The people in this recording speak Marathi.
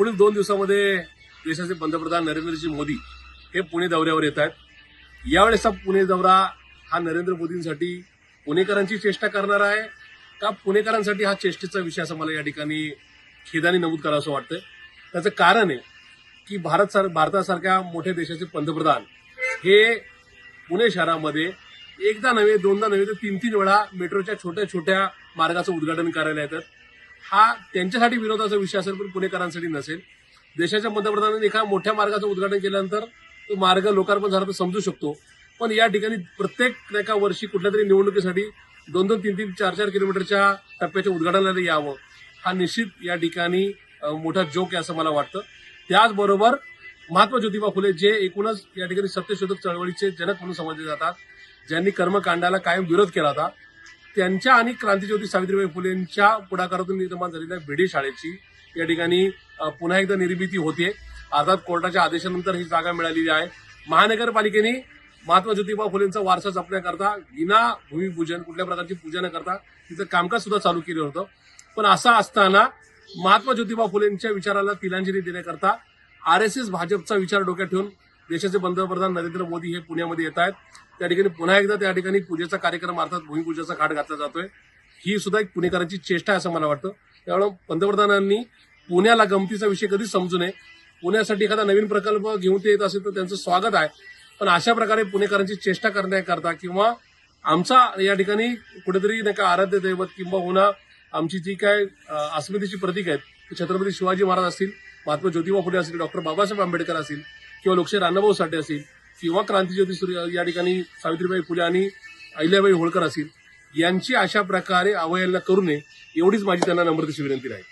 पुढील दोन दिवसामध्ये देशाचे पंतप्रधान नरेंद्रजी मोदी हे पुणे दौऱ्यावर येत आहेत. यावेळेसचा पुणे दौरा हा नरेंद्र मोदींसाठी पुणेकरांची चेष्टा करणार आहे का पुणेकरांसाठी हा चेष्टेचा विषय असं मला या ठिकाणी खेदाने नमूद करावं असं वाटतं त्याचं कारण आहे की भारत सर भारतासारख्या मोठ्या देशाचे पंतप्रधान हे पुणे शहरामध्ये एकदा नव्हे दोनदा नव्हे तर तीन तीन वेळा मेट्रोच्या छोट्या छोट्या मार्गाचं उद्घाटन करायला येतात. हा त्यांच्यासाठी विरोधाचा विषय असेल पण पुणेकरांसाठी नसेल. देशाच्या पंतप्रधानांनी एका मोठ्या मार्गाचं उद्घाटन केल्यानंतर तो मार्ग लोकार्पण झाला तर समजू शकतो. पण या ठिकाणी प्रत्येक एका वर्षी कुठल्या तरी निवडणुकीसाठी दोन दोन तीन तीन चार चार किलोमीटरच्या टप्प्याच्या उद्घाटनाला यावं. हा निश्चित या ठिकाणी मोठा जोक आहे असं मला वाटतं. त्याचबरोबर महात्मा ज्योतिबा फुले जे एकूणच या ठिकाणी सत्यशोधक चळवळीचे जनक म्हणून समजले जातात ज्यांनी कर्मकांडाला कायम विरोध केला होता त्यांच्या आणि क्रांतीज्योती सावित्रीबाई फुलेंच्या पुढाकारातून निर्माण झालेल्या भिडे शाळेची या ठिकाणी पुन्हा एकदा निर्मिती होते. अर्थात कोर्टाच्या आदेशानंतर ही जागा मिळालेली आहे. महानगरपालिकेने महात्मा ज्योतिबा फुलेंचा वारसा जपण्याकरता विना भूमिपूजन कुठल्या प्रकारची पूजा न करता तिचं कामकाज सुद्धा चालू केलं होतं. पण असं असताना महात्मा ज्योतिबा फुलेंच्या विचाराला तिलांजली देण्याकरता आर एस एस भाजपचा विचार डोक्यात ठेवून देशाचे पंतप्रधान नरेंद्र मोदी हे पुण्यामध्ये येत आहेत. त्या ठिकाणी पुन्हा एकदा त्या ठिकाणी पूजेचा कार्यक्रम अर्थात भूमिपूजेचा घाट घातला जातोय. ही सुद्धा एक पुणेकरांची चेष्टा आहे असं मला वाटतं. त्यामुळे पंतप्रधानांनी पुण्याला गमतीचा विषय कधीच समजू नये. पुण्यासाठी एखादा नवीन प्रकल्प घेऊन ते येत असेल तर त्यांचं स्वागत आहे. पण अशा प्रकारे पुणेकरांची चेष्टा करण्याकरता किंवा आमचा या ठिकाणी कुठेतरी नाही का आराध्य दैवत किंवा आमची जी काय अस्मितेची प्रतीक आहेत छत्रपती शिवाजी महाराज असतील महात्मा ज्योतिबा फुले असतील डॉक्टर बाबासाहेब आंबेडकर असतील किंवा लोकशाही राणाभाऊ साठे असतील किंवा क्रांतीज्योती सूर्य या ठिकाणी सावित्रीबाई फुले आणि अहिल्याबाई होळकर असतील यांची अशा प्रकारे अवहेलना करू नये एवढीच माझी त्यांना नम्रतेची विनंती राहील.